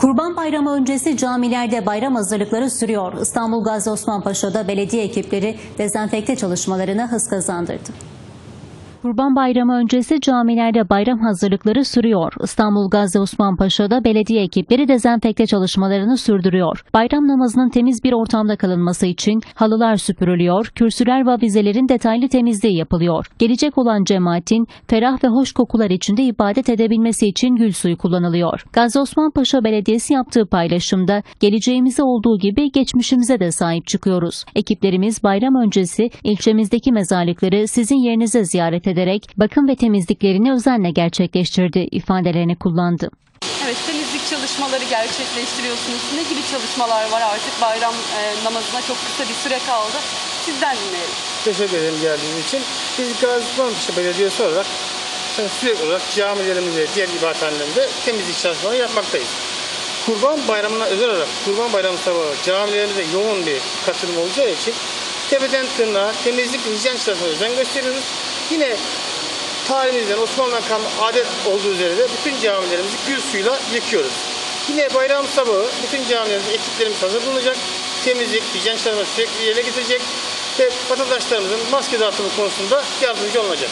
Kurban Bayramı öncesi camilerde bayram hazırlıkları sürüyor. İstanbul Gazi Osman belediye ekipleri dezenfekte çalışmalarına hız kazandırdı. Kurban Bayramı öncesi camilerde bayram hazırlıkları sürüyor. İstanbul Gazi Osman Paşa'da belediye ekipleri dezenfekte çalışmalarını sürdürüyor. Bayram namazının temiz bir ortamda kılınması için halılar süpürülüyor, kürsüler ve avizelerin detaylı temizliği yapılıyor. Gelecek olan cemaatin ferah ve hoş kokular içinde ibadet edebilmesi için gül suyu kullanılıyor. Gazi Osman Paşa Belediyesi yaptığı paylaşımda geleceğimize olduğu gibi geçmişimize de sahip çıkıyoruz. Ekiplerimiz bayram öncesi ilçemizdeki mezarlıkları sizin yerinize ziyaret ederek bakım ve temizliklerini özenle gerçekleştirdi ifadelerini kullandı. Evet, temizlik çalışmaları gerçekleştiriyorsunuz. Ne gibi çalışmalar var artık bayram e, namazına çok kısa bir süre kaldı. Sizden dinleyelim. Teşekkür ederim geldiğiniz için. Biz Gazi Osmanpaşa Belediyesi olarak e, sürekli olarak camilerimizde, diğer ibadethanelerinde temizlik çalışmaları yapmaktayız. Kurban Bayramı'na özel olarak Kurban Bayramı sabahı camilerimize yoğun bir katılım olacağı için tepeden tırnağa temizlik hijyen çalışmalarına özen gösteriyoruz. Yine tarihimizden Osmanlı'dan kalma adet olduğu üzere de bütün camilerimizi gül suyuyla yıkıyoruz. Yine bayram sabahı bütün camilerimizde ekiplerimiz hazır bulunacak. Temizlik, hijyen çalışmaları sürekli yerine getirecek ve vatandaşlarımızın maske dağıtımı konusunda yardımcı olunacak.